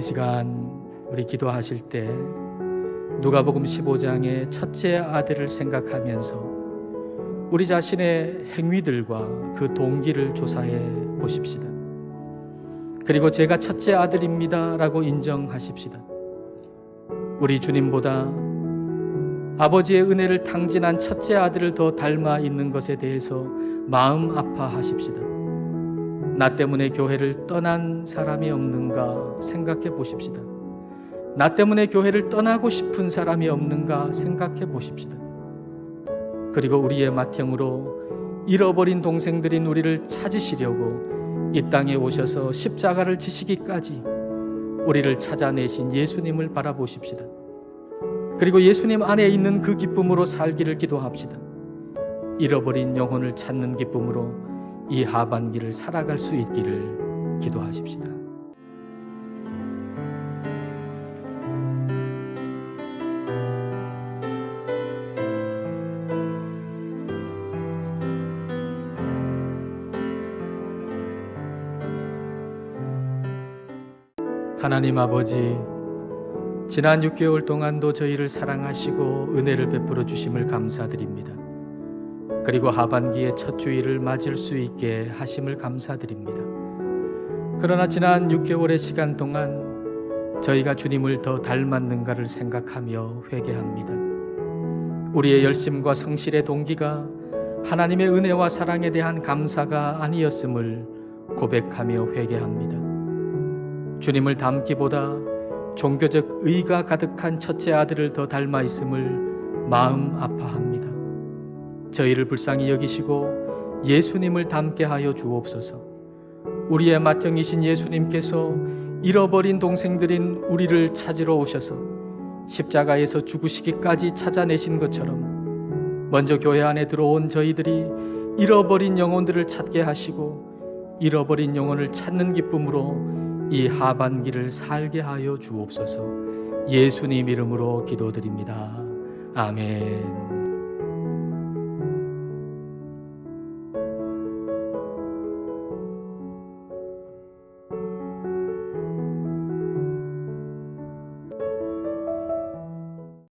시간 우리 기도하실 때 누가복음 15장의 첫째 아들을 생각하면서 우리 자신의 행위들과 그 동기를 조사해 보십시다. 그리고 제가 첫째 아들입니다라고 인정하십시다. 우리 주님보다 아버지의 은혜를 탕진한 첫째 아들을 더 닮아 있는 것에 대해서 마음 아파하십시다. 나 때문에 교회를 떠난 사람이 없는가 생각해 보십시다. 나 때문에 교회를 떠나고 싶은 사람이 없는가 생각해 보십시다. 그리고 우리의 맏형으로 잃어버린 동생들인 우리를 찾으시려고 이 땅에 오셔서 십자가를 지시기까지 우리를 찾아내신 예수님을 바라보십시다. 그리고 예수님 안에 있는 그 기쁨으로 살기를 기도합시다. 잃어버린 영혼을 찾는 기쁨으로 이 하반기를 살아갈 수 있기를 기도하십시다. 하나님 아버지, 지난 6개월 동안도 저희를 사랑하시고 은혜를 베풀어 주심을 감사드립니다. 그리고 하반기의 첫 주일을 맞을 수 있게 하심을 감사드립니다. 그러나 지난 6개월의 시간 동안 저희가 주님을 더 닮았는가를 생각하며 회개합니다. 우리의 열심과 성실의 동기가 하나님의 은혜와 사랑에 대한 감사가 아니었음을 고백하며 회개합니다. 주님을 닮기보다 종교적 의가 가득한 첫째 아들을 더 닮아 있음을 마음 아파합니다. 저희를 불쌍히 여기시고 예수님을 닮게 하여 주옵소서. 우리의 맏형이신 예수님께서 잃어버린 동생들인 우리를 찾으러 오셔서 십자가에서 죽으시기까지 찾아내신 것처럼 먼저 교회 안에 들어온 저희들이 잃어버린 영혼들을 찾게 하시고 잃어버린 영혼을 찾는 기쁨으로 이 하반기를 살게 하여 주옵소서. 예수님 이름으로 기도드립니다. 아멘.